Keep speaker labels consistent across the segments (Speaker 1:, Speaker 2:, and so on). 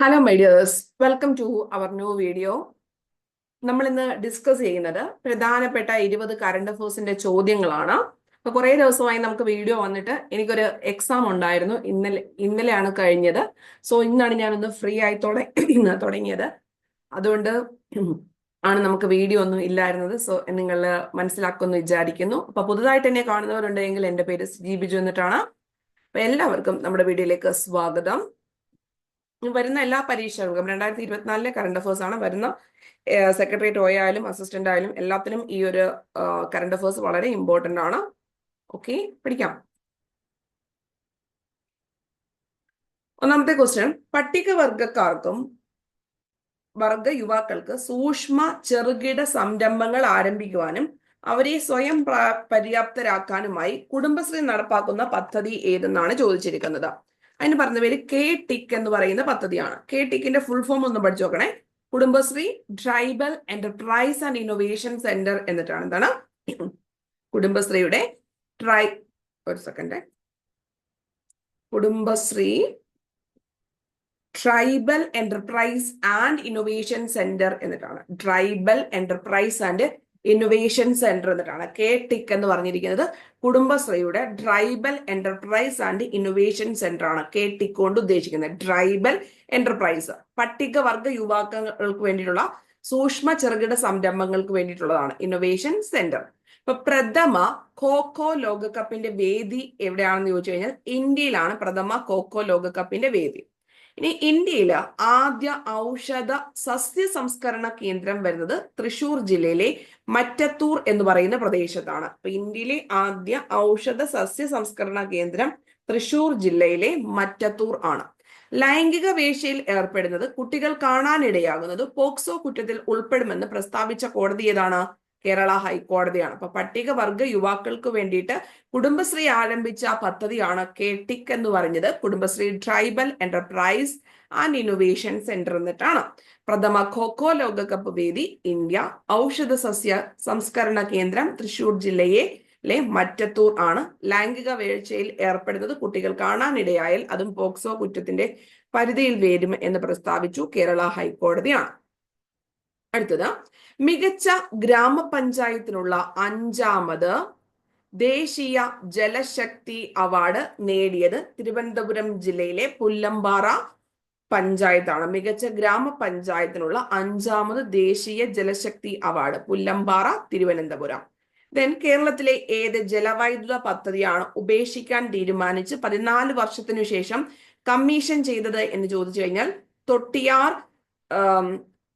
Speaker 1: Hello my dears welcome to our new video നമ്മൾ ഇന്ന് discuss ചെയ്യുന്നത് പ്രധാനപ്പെട്ട ഇരുപത് കറണ്ട് അഫേഴ്സിന്റെ ചോദ്യങ്ങളാണ്. അപ്പൊ കുറെ ദിവസമായി നമുക്ക് വീഡിയോ വന്നിട്ട് എനിക്കൊരു എക്സാം ഉണ്ടായിരുന്നു. ഇന്നലെ ഇന്നലെയാണ് കഴിഞ്ഞത്. സോ ഇന്നാണ് ഞാനൊന്ന് ഫ്രീ ആയി തുടങ്ങി തുടങ്ങിയത്. അതുകൊണ്ട് ആണ് നമുക്ക് വീഡിയോ ഒന്നും ഇല്ലായിരുന്നത്. സോ നിങ്ങൾ മനസ്സിലാക്കുമെന്ന് വിചാരിക്കുന്നു. അപ്പൊ പുതുതായിട്ട് എന്നെ കാണുന്നവരുണ്ടെങ്കിൽ എന്റെ പേര് ജി ബിജു എന്നിട്ടാണ്. അപ്പൊ എല്ലാവർക്കും നമ്മുടെ വീഡിയോയിലേക്ക് സ്വാഗതം. വരുന്ന എല്ലാ പരീക്ഷകൾക്കും രണ്ടായിരത്തി ഇരുപത്തിനാലിലെ കറണ്ട് അഫേഴ്സ് ആണ് വരുന്ന സെക്രട്ടേറിയറ്റ് ആയാലും അസിസ്റ്റന്റ് ആയാലും എല്ലാത്തിനും ഈ ഒരു കറണ്ട് അഫേഴ്സ് വളരെ ഇമ്പോർട്ടന്റ് ആണ്. ഓക്കെ പഠിക്കാം ഒന്നാമത്തെ ക്വസ്റ്റ്യൻ പട്ടികവർഗക്കാർക്കും വർഗ യുവാക്കൾക്ക് സൂക്ഷ്മ ചെറുകിട സംരംഭങ്ങൾ ആരംഭിക്കുവാനും അവരെ സ്വയം പ്രാ- പര്യാപ്തരാക്കാനുമായി കുടുംബശ്രീ നടപ്പാക്കുന്ന പദ്ധതി ഏതെന്നാണ് ചോദിച്ചിരിക്കുന്നത്. അതിന് പറഞ്ഞ പേര് കെ ടിക് എന്ന് പറയുന്ന പദ്ധതിയാണ്. കെ ടിക്കിന്റെ ഫുൾ ഫോം ഒന്ന് പഠിച്ചു നോക്കണേ. Kudumbashree tribal enterprise and innovation centre എന്നിട്ടാണ്. എന്താണ്? കുടുംബശ്രീയുടെ ട്രൈ ഒരു second Kudumbashree tribal enterprise and innovation centre എന്നിട്ടാണ്. Tribal enterprise and innovation centre എന്നിട്ടാണ് കെ ടിക് എന്ന് പറഞ്ഞിരിക്കുന്നത്. കുടുംബശ്രീയുടെ tribal enterprise and innovation centre ആണ് കെ ടിക് കൊണ്ട് ഉദ്ദേശിക്കുന്നത്. ഡ്രൈബൽ എന്റർപ്രൈസ് പട്ടികവർഗ യുവാക്കൾക്ക് വേണ്ടിയിട്ടുള്ള സൂക്ഷ്മ ചെറുകിട സംരംഭങ്ങൾക്ക് വേണ്ടിയിട്ടുള്ളതാണ് ഇന്നൊവേഷൻ സെന്റർ ഇപ്പൊ പ്രഥമ ഖോഖോ ലോകകപ്പിന്റെ വേദി എവിടെയാണെന്ന് ചോദിച്ചു കഴിഞ്ഞാൽ ഇന്ത്യയിലാണ് പ്രഥമ ഖോഖോ ലോകകപ്പിന്റെ വേദി. ഇനി ഇന്ത്യയിൽ ആദ്യ ഔഷധ സസ്യ സംസ്കരണ കേന്ദ്രം വരുന്നത് തൃശൂർ ജില്ലയിലെ മറ്റത്തൂർ എന്ന് പറയുന്ന പ്രദേശത്താണ്. അപ്പൊ ഇന്ത്യയിലെ ആദ്യ ഔഷധ സസ്യ സംസ്കരണ കേന്ദ്രം തൃശൂർ ജില്ലയിലെ മറ്റത്തൂർ ആണ്. ലൈംഗിക വേശ്യയിൽ ഏർപ്പെടുന്നത് കുട്ടികൾ കാണാനിടയാകുന്നത് പോക്സോ കുറ്റത്തിൽ ഉൾപ്പെടുമെന്ന് പ്രസ്താവിച്ച കോടതി ഏതാണ്? കേരള ഹൈക്കോടതിയാണ്. അപ്പൊ പട്ടികവർഗ യുവാക്കൾക്ക് വേണ്ടിയിട്ട് കുടുംബശ്രീ ആരംഭിച്ച പദ്ധതിയാണ് കേട്ടിക് എന്ന് പറഞ്ഞത്. Kudumbashree tribal enterprise and innovation centre എന്നിട്ടാണ്. പ്രഥമ ഖോഖോ ലോകകപ്പ് വേദി ഇന്ത്യ. ഔഷധ സസ്യ സംസ്കരണ കേന്ദ്രം തൃശൂർ ജില്ലയിലെ മറ്റത്തൂർ ആണ്. ലൈംഗിക വീഴ്ചയിൽ ഏർപ്പെടുന്നത് കുട്ടികൾ കാണാനിടയായാൽ അതും പോക്സോ കുറ്റത്തിന്റെ പരിധിയിൽ വരും എന്ന് പ്രസ്താവിച്ചു കേരള ഹൈക്കോടതിയാണ്. അടുത്തത്. മികച്ച ഗ്രാമപഞ്ചായത്തിനുള്ള അഞ്ചാമത് ദേശീയ ജലശക്തി അവാർഡ് നേടിയത് തിരുവനന്തപുരം ജില്ലയിലെ പുല്ലമ്പാറ പഞ്ചായത്താണ്. മികച്ച ഗ്രാമപഞ്ചായത്തിനുള്ള അഞ്ചാമത് ദേശീയ ജലശക്തി അവാർഡ് പുല്ലമ്പാറ തിരുവനന്തപുരം. ദെൻ കേരളത്തിലെ ഏത് ജലവൈദ്യുത പദ്ധതിയാണ് ഉപേക്ഷിക്കാൻ തീരുമാനിച്ച് പതിനാല് വർഷത്തിനു ശേഷം കമ്മീഷൻ ചെയ്തത് എന്ന് ചോദിച്ചു കഴിഞ്ഞാൽ തൊട്ടിയാർ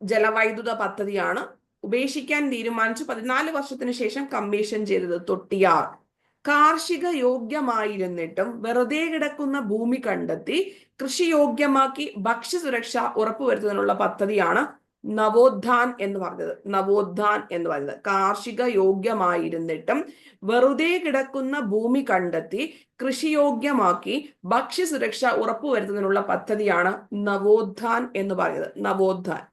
Speaker 1: ജലവൈദ്യുത പദ്ധതിയാണ് ഉപേക്ഷിക്കാൻ തീരുമാനിച്ചു. പതിനാല് വർഷത്തിന് ശേഷം കമ്മീഷൻ ചെയ്തത് തൊട്ടിയാർ. കാർഷിക യോഗ്യമായിരുന്നിട്ടും വെറുതെ കിടക്കുന്ന ഭൂമി കണ്ടെത്തി കൃഷിയോഗ്യമാക്കി ഭക്ഷ്യസുരക്ഷ ഉറപ്പുവരുത്തുന്നതിനുള്ള പദ്ധതിയാണ് നവോത്ഥാൻ എന്ന് പറഞ്ഞത്. നവോത്ഥാൻ എന്ന് പറയുന്നത്. കാർഷിക യോഗ്യമായിരുന്നിട്ടും വെറുതെ കിടക്കുന്ന ഭൂമി കണ്ടെത്തി കൃഷിയോഗ്യമാക്കി ഭക്ഷ്യസുരക്ഷ ഉറപ്പുവരുത്തുന്നതിനുള്ള പദ്ധതിയാണ് നവോത്ഥാൻ എന്ന് പറയുന്നത്. നവോത്ഥാൻ.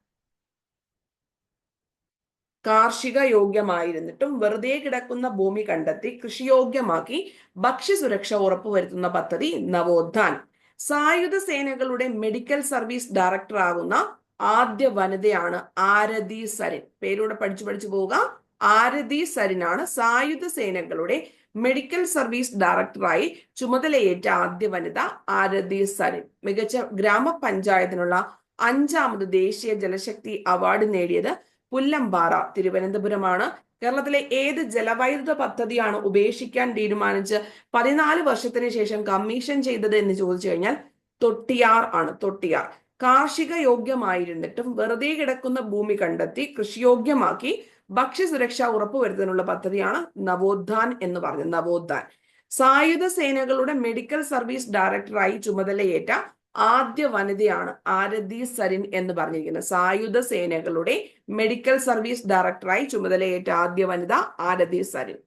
Speaker 1: കാർഷിക യോഗ്യമായിരുന്നിട്ടും വെറുതെ കിടക്കുന്ന ഭൂമി കണ്ടെത്തി കൃഷിയോഗ്യമാക്കി ഭക്ഷ്യസുരക്ഷ ഉറപ്പുവരുത്തുന്ന പദ്ധതി നവോത്ഥാൻ. സായുധ സേനകളുടെ മെഡിക്കൽ സർവീസ് ഡയറക്ടർ ആകുന്ന ആദ്യ വനിതയാണ് ആരതി സരിൻ. പേരൂടെ പഠിച്ചു പഠിച്ചു പോവുക. ആരതി സരിനാണ് സായുധ സേനകളുടെ മെഡിക്കൽ സർവീസ് ഡയറക്ടറായി ചുമതലയേറ്റ ആദ്യ വനിത ആരതി സരിൻ. മികച്ച ഗ്രാമപഞ്ചായത്തിനുള്ള അഞ്ചാമത് ദേശീയ ജലശക്തി അവാർഡ് നേടിയത് പുല്ലമ്പാറ തിരുവനന്തപുരമാണ്. കേരളത്തിലെ ഏത് ജലവൈദ്യുത പദ്ധതിയാണ് ഉപേക്ഷിക്കാൻ തീരുമാനിച്ച് പതിനാല് വർഷത്തിന് ശേഷം കമ്മീഷൻ ചെയ്തത് എന്ന് ചോദിച്ചു കഴിഞ്ഞാൽ തൊട്ടിയാർ ആണ് തൊട്ടിയാർ. കാർഷിക യോഗ്യമായിരുന്നിട്ടും വെറുതെ കിടക്കുന്ന ഭൂമി കണ്ടെത്തി കൃഷിയോഗ്യമാക്കി ഭക്ഷ്യസുരക്ഷ ഉറപ്പുവരുത്താനുള്ള പദ്ധതിയാണ് നവോത്ഥാൻ എന്ന് പറഞ്ഞു നവോത്ഥാൻ. സായുധ സേനകളുടെ മെഡിക്കൽ സർവീസ് ഡയറക്ടറായി ചുമതലയേറ്റ ആദ്യ വനിതയാണ് ആരതി സരിൻ എന്ന് പറഞ്ഞിരിക്കുന്നത്. സായുധ സേനകളുടെ മെഡിക്കൽ സർവീസ് ഡയറക്ടറായി ചുമതലയേറ്റ ആദ്യ വനിത ആരതി സരിൻ.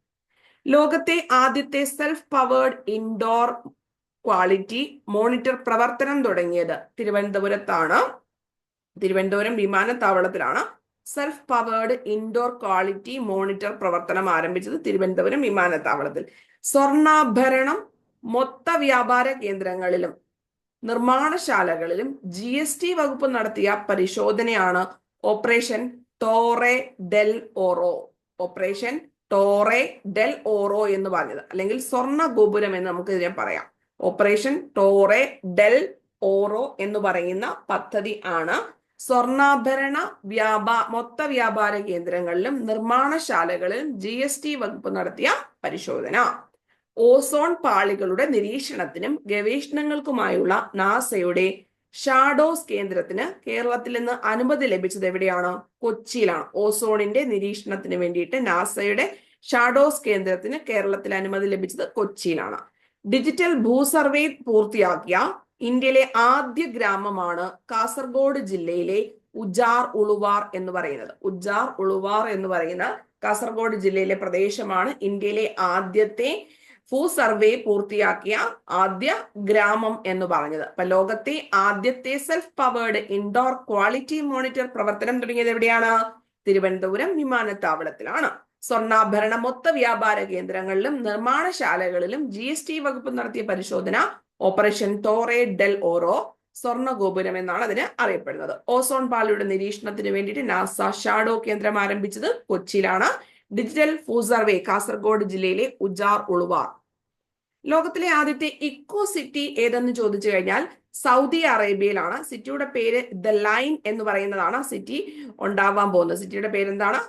Speaker 1: ലോകത്തെ ആദ്യത്തെ self powered indoor quality monitor പ്രവർത്തനം തുടങ്ങിയത് തിരുവനന്തപുരത്താണ്. Thiruvananthapuram വിമാനത്താവളത്തിലാണ് self powered indoor quality monitor പ്രവർത്തനം ആരംഭിച്ചത് തിരുവനന്തപുരം വിമാനത്താവളത്തിൽ. സ്വർണാഭരണം മൊത്ത വ്യാപാര കേന്ദ്രങ്ങളിലും നിർമ്മാണശാലകളിലും ജി എസ് ടി വകുപ്പ് നടത്തിയ പരിശോധനയാണ് operation Torre del Oro. Operation Torre del Oro എന്ന് പറഞ്ഞത്. അല്ലെങ്കിൽ സ്വർണ ഗോപുരം എന്ന് നമുക്ക് ഇതിനെ പറയാം. ഓപ്പറേഷൻ ടോറെ ഡെൽ ഓറോ എന്ന് പറയുന്ന പദ്ധതി ആണ്. സ്വർണാഭരണ വ്യാപാ മൊത്ത വ്യാപാര കേന്ദ്രങ്ങളിലും നിർമ്മാണശാലകളിലും ജി എസ് ടി വകുപ്പ് നടത്തിയ പരിശോധന. ഓസോൺ പാളികളുടെ നിരീക്ഷണത്തിനും ഗവേഷണങ്ങൾക്കുമായുള്ള നാസയുടെ ഷാഡോസ് കേന്ദ്രത്തിന് കേരളത്തിൽ നിന്ന് അനുമതി ലഭിച്ചത് എവിടെയാണ്? കൊച്ചിയിലാണ്. ഓസോണിന്റെ നിരീക്ഷണത്തിന് വേണ്ടിയിട്ട് നാസയുടെ ഷാഡോസ് കേന്ദ്രത്തിന് കേരളത്തിൽ അനുമതി ലഭിച്ചത് കൊച്ചിയിലാണ്. ഡിജിറ്റൽ ഭൂസർവേ പൂർത്തിയാക്കിയ ഇന്ത്യയിലെ ആദ്യ ഗ്രാമമാണ് കാസർഗോഡ് ജില്ലയിലെ ഉജാർ ഉളുവാർ എന്ന് പറയുന്നത്. ഉജാർ ഉളുവാർ എന്ന് പറയുന്ന കാസർഗോഡ് ജില്ലയിലെ പ്രദേശമാണ് ഇന്ത്യയിലെ ആദ്യത്തെ ഭൂ സർവേ പൂർത്തിയാക്കിയ ആദ്യ ഗ്രാമം എന്ന് പറഞ്ഞത്. അപ്പൊ ലോകത്തെ ആദ്യത്തെ self powered indoor quality monitor പ്രവർത്തനം തുടങ്ങിയത് എവിടെയാണ്? തിരുവനന്തപുരം വിമാനത്താവളത്തിലാണ്. സ്വർണാഭരണ മൊത്ത വ്യാപാര കേന്ദ്രങ്ങളിലും നിർമ്മാണശാലകളിലും ജി എസ് ടി വകുപ്പ് നടത്തിയ പരിശോധന ഓപ്പറേഷൻ തോറേ ഡെൽ ഓറോ സ്വർണ ഗോപുരം എന്നാണ് അതിന് അറിയപ്പെടുന്നത്. ഓസോൺ പാളിയുടെ നിരീക്ഷണത്തിന് വേണ്ടിയിട്ട് നാസ ഷാഡോ കേന്ദ്രം ആരംഭിച്ചത് കൊച്ചിയിലാണ്. ഡിജിറ്റൽ ഫുഡ് സർവേ കാസർഗോഡ് ജില്ലയിലെ ഉജാർ ഉളുവാർ. ലോകത്തിലെ ആദ്യത്തെ ഇക്കോ സിറ്റി ഏതെന്ന് ചോദിച്ചു കഴിഞ്ഞാൽ സൗദി അറേബ്യയിലാണ്. സിറ്റിയുടെ പേര് ദ ലൈൻ എന്ന് പറയുന്നതാണ് സിറ്റി ഉണ്ടാവാൻ പോകുന്നത്. സിറ്റിയുടെ പേരെന്താണ്?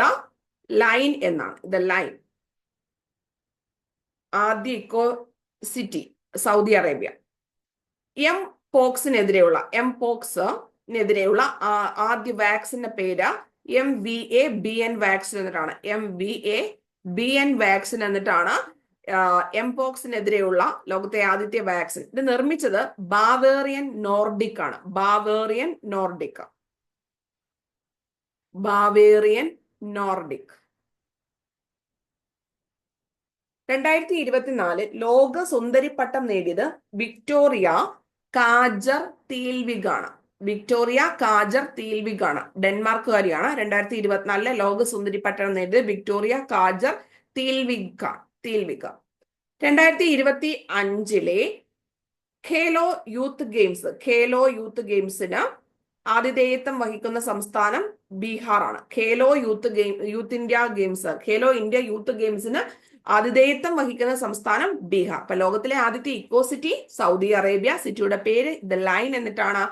Speaker 1: ദ ലൈൻ എന്നാണ്. ദ ലൈൻ ആദ്യ eco city Saudi Arabia. M പോക്സിനെതിരെയുള്ള M പോക്സിനെതിരെയുള്ള ആദ്യ വാക്സിന്റെ പേര് M V A B N vaccine എന്നിട്ടാണ്. M V A B N vaccine എന്നിട്ടാണ് എം പോക്സിനെതിരെയുള്ള ലോകത്തെ ആദ്യത്തെ വാക്സിൻ ഇത് നിർമ്മിച്ചത് ബാവേറിയൻ നോർഡിക് ആണ്. ബാവേറിയൻ നോർഡിക് ബാവേറിയൻ നോർഡിക് രണ്ടായിരത്തി ഇരുപത്തിനാല് ലോക സുന്ദരിപ്പട്ടം നേടിയത് വിക്ടോറിയ കാജർ തീൽവിഗ് ആണ് വിക്ടോറിയ കാജർ തീൽവിഗ് ആണ് ഡെൻമാർക്കുകാരിയാണ്. രണ്ടായിരത്തി ഇരുപത്തിനാലിലെ ലോക സുന്ദരി പട്ടണം നേടിയത് വിക്ടോറിയ കാജർ തീൽവിഗ തീൽവിക രണ്ടായിരത്തി ഇരുപത്തി അഞ്ചിലെ Khelo youth games Khelo youth ഗെയിംസിന് ആതിഥേയത്വം വഹിക്കുന്ന സംസ്ഥാനം ബീഹാർ ആണ് Khelo youth game youth India games Khelo India youth ഗെയിംസിന് ആതിഥേയത്വം വഹിക്കുന്ന സംസ്ഥാനം ബീഹാർ. അപ്പൊ ലോകത്തിലെ ആദ്യത്തെ ഇക്കോ സിറ്റി സൗദി അറേബ്യ. സിറ്റിയുടെ പേര് ദ ലൈൻ എന്നിട്ടാണ്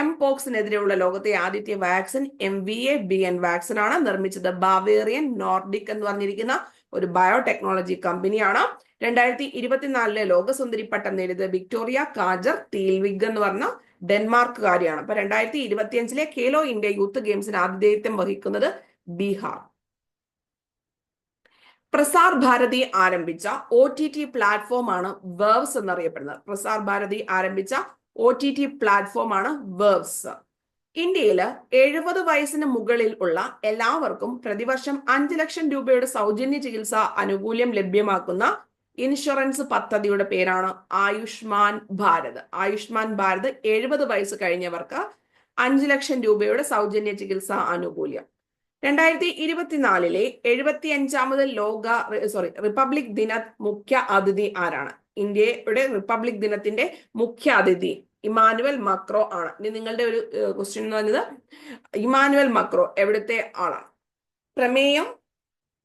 Speaker 1: എം പോക്സിനെതിരെയുള്ള ലോകത്തെ ആദ്യത്തെ vaccine M V A B N vaccine ആണ്. നിർമ്മിച്ചത് ബാവേറിയൻ നോർഡിക് എന്ന് പറഞ്ഞിരിക്കുന്ന ഒരു ബയോടെക്നോളജി കമ്പനിയാണ് രണ്ടായിരത്തി ഇരുപത്തിനാലിലെ ലോകസുന്ദരി പട്ടം നേടിയത് വിക്ടോറിയ കാജർ തീൽവിഗ് എന്ന് പറഞ്ഞ ഡെൻമാർക്കുകാരിയാണ്. അപ്പൊ രണ്ടായിരത്തി ഇരുപത്തിയഞ്ചിലെ ഖേലോ ഇന്ത്യ യൂത്ത് ഗെയിംസിന് ആതിഥേയത്വം വഹിക്കുന്നത് ബീഹാർ. പ്രസാർ ഭാരതി ആരംഭിച്ച ഒ ടി ടി പ്ലാറ്റ്ഫോമാണ് വേവ്സ് എന്നറിയപ്പെടുന്നത്. പ്രസാർ ഭാരതി ആരംഭിച്ച ഒ ടി ടി പ്ലാറ്റ്ഫോമാണ് വേർവ്സ് ഇന്ത്യയിൽ എഴുപത് വയസ്സിന് മുകളിൽ ഉള്ള എല്ലാവർക്കും പ്രതിവർഷം അഞ്ച് ലക്ഷം രൂപയുടെ സൗജന്യ ചികിത്സ ആനുകൂല്യം ലഭ്യമാക്കുന്ന ഇൻഷുറൻസ് പദ്ധതിയുടെ പേരാണ് ആയുഷ്മാൻ ഭാരത്. ആയുഷ്മാൻ ഭാരത് എഴുപത് വയസ്സ് കഴിഞ്ഞവർക്ക് അഞ്ച് ലക്ഷം രൂപയുടെ സൗജന്യ ചികിത്സാ ആനുകൂല്യം. രണ്ടായിരത്തി ഇരുപത്തിനാലിലെ എഴുപത്തി അഞ്ചാമത് ലോക സോറി റിപ്പബ്ലിക് ദിന മുഖ്യ അതിഥി ആരാണ്? ഇന്ത്യയുടെ റിപ്പബ്ലിക് ദിനത്തിന്റെ മുഖ്യ അതിഥി ഇമാനുവൽ മക്രോ ആണ്. ഇനി നിങ്ങളുടെ ഒരു ക്വസ്റ്റ്യൻ എന്ന് പറഞ്ഞത് ഇമാനുവൽ മക്രോ എവിടുത്തെ ആളാണ്? പ്രമേയം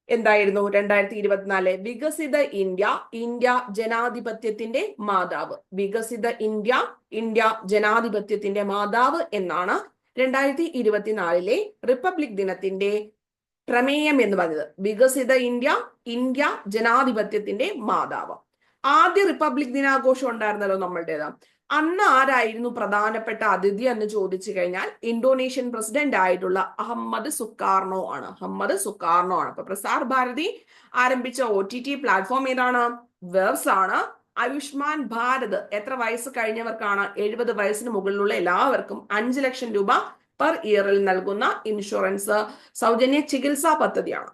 Speaker 1: എന്തായിരുന്നു? രണ്ടായിരത്തി ഇരുപത്തിനാല് വികസിത ഇന്ത്യ ഇന്ത്യ ജനാധിപത്യത്തിന്റെ മാതാവ്. വികസിത ഇന്ത്യ ഇന്ത്യ ജനാധിപത്യത്തിന്റെ മാതാവ് എന്നാണ് രണ്ടായിരത്തി ഇരുപത്തിനാലിലെ റിപ്പബ്ലിക് ദിനത്തിന്റെ പ്രമേയം എന്ന് പറഞ്ഞത്. വികസിത ഇന്ത്യ ഇന്ത്യ ജനാധിപത്യത്തിന്റെ മാതാവ്. ആദ്യ റിപ്പബ്ലിക് ദിനാഘോഷം ഉണ്ടായിരുന്നല്ലോ നമ്മളുടേത്. അന്ന് ആരായിരുന്നു പ്രധാനപ്പെട്ട അതിഥി എന്ന് ചോദിച്ചു കഴിഞ്ഞാൽ ഇന്തോനേഷ്യൻ പ്രസിഡന്റ് ആയിട്ടുള്ള അഹമ്മദ് സുക്കാർണോ ആണ്. അഹമ്മദ് സുക്കാർണോ ആണ്. അപ്പൊ പ്രസാർ ഭാരതി ആരംഭിച്ച ഒ ടി ടി പ്ലാറ്റ്ഫോം ഏതാണ്? വെബ്സ് ആണ്. ആയുഷ്മാൻ ഭാരത് എത്ര വയസ്സ് കഴിഞ്ഞവർക്കാണ്? എഴുപത് വയസ്സിന് മുകളിലുള്ള എല്ലാവർക്കും അഞ്ച് ലക്ഷം രൂപ പെർ ഇയറിൽ നൽകുന്ന ഇൻഷുറൻസ് സൗജന്യ ചികിത്സാ പദ്ധതിയാണ്.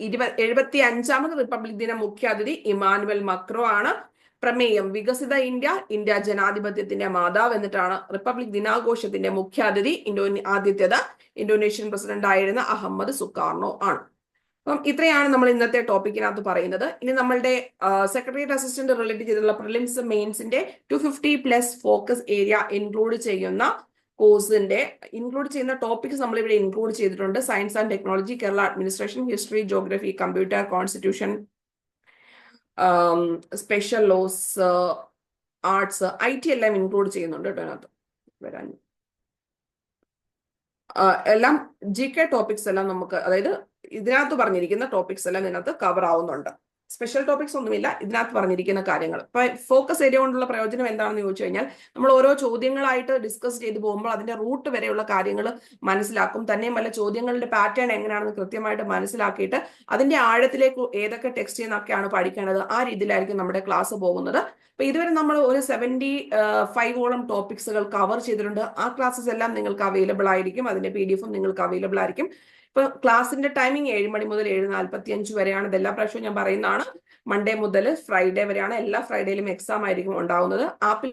Speaker 1: ഇരുപത് എഴുപത്തി അഞ്ചാമത് റിപ്പബ്ലിക് ദിന മുഖ്യാതിഥി ഇമാനുവൽ മക്രോ ആണ്. പ്രമേയം വികസിത ഇന്ത്യ ഇന്ത്യ ജനാധിപത്യത്തിന്റെ മാതാവ് എന്നിട്ടാണ് റിപ്പബ്ലിക് ദിനാഘോഷത്തിന്റെ മുഖ്യാതിഥി ഇൻഡോ ആദ്യത്തേത് ഇന്തോനേഷ്യൻ പ്രസിഡന്റ് ആയിരുന്ന അഹമ്മദ് സുക്കാർണോ ആണ്. അപ്പം ഇത്രയാണ് നമ്മൾ ഇന്നത്തെ ടോപ്പിക്കിനകത്ത് പറയുന്നത്. ഇനി നമ്മളുടെ സെക്രട്ടേറിയറ്റ് അസിസ്റ്റന്റ് റിലേറ്റ് ചെയ്തിട്ടുള്ള prelims മെയിൻസിന്റെ two fifty plus focus area include ചെയ്യുന്ന കോഴ്സിന്റെ ഇൻക്ലൂഡ് ചെയ്യുന്ന ടോപ്പിക്സ് നമ്മൾ ഇവിടെ ഇൻക്ലൂഡ് ചെയ്തിട്ടുണ്ട്. Science and technology Kerala administration history geography computer constitution special laws arts I T എല്ലാം ഇൻക്ലൂഡ് ചെയ്യുന്നുണ്ട് കേട്ടോ അതിനകത്ത്. വരാൻ. എല്ലാം ജി കെ ടോപ്പിക്സ് എല്ലാം നമുക്ക് അതായത് ഇതിനകത്ത് പറഞ്ഞിരിക്കുന്ന ടോപ്പിക്സ് എല്ലാം ഇതിനകത്ത് കവർ ആവുന്നുണ്ട്. സ്പെഷ്യൽ ടോപ്പിക്സ് ഒന്നുമില്ല. ഇതിനകത്ത് പറഞ്ഞിരിക്കുന്ന കാര്യങ്ങൾ. ഇപ്പൊ ഫോക്കസ് ഏരിയ കൊണ്ടുള്ള പ്രയോജനം എന്താണെന്ന് ചോദിച്ചു കഴിഞ്ഞാൽ നമ്മൾ ഓരോ ചോദ്യങ്ങളായിട്ട് ഡിസ്കസ് ചെയ്തു പോകുമ്പോൾ അതിന്റെ റൂട്ട് വരെയുള്ള കാര്യങ്ങൾ മനസ്സിലാക്കും. തന്നെയുമല്ല ചോദ്യങ്ങളുടെ പാറ്റേൺ എങ്ങനെയാണെന്ന് കൃത്യമായിട്ട് മനസ്സിലാക്കിയിട്ട് അതിന്റെ ആഴത്തിലേക്ക് ഏതൊക്കെ ടെക്സ്റ്റ് എന്നൊക്കെയാണ് പഠിക്കേണ്ടത് ആ രീതിയിലായിരിക്കും നമ്മുടെ ക്ലാസ് പോകുന്നത്. അപ്പൊ ഇതുവരെ നമ്മൾ ഒരു സെവന്റി ഫൈവോളം ടോപ്പിക്സുകൾ കവർ ചെയ്തിട്ടുണ്ട്. ആ ക്ലാസ്സസ് എല്ലാം നിങ്ങൾക്ക് അവൈലബിൾ ആയിരിക്കും. അതിന്റെ പി ഡി എഫും നിങ്ങൾക്ക് അവൈലബിൾ ആയിരിക്കും. ഇപ്പൊ ക്ലാസിന്റെ ടൈമിംഗ് ഏഴ് മണി മുതൽ ഏഴ് നാൽപ്പത്തി അഞ്ച് വരെയാണ് ഇത് എല്ലാ പ്രാവശ്യവും ഞാൻ പറയുന്നതാണ്. മൺഡേ മുതൽ ഫ്രൈഡേ വരെയാണ് എല്ലാ ഫ്രൈഡേയിലും എക്സാം ആയിരിക്കും ഉണ്ടാവുന്നത്. ആപ്പിൽ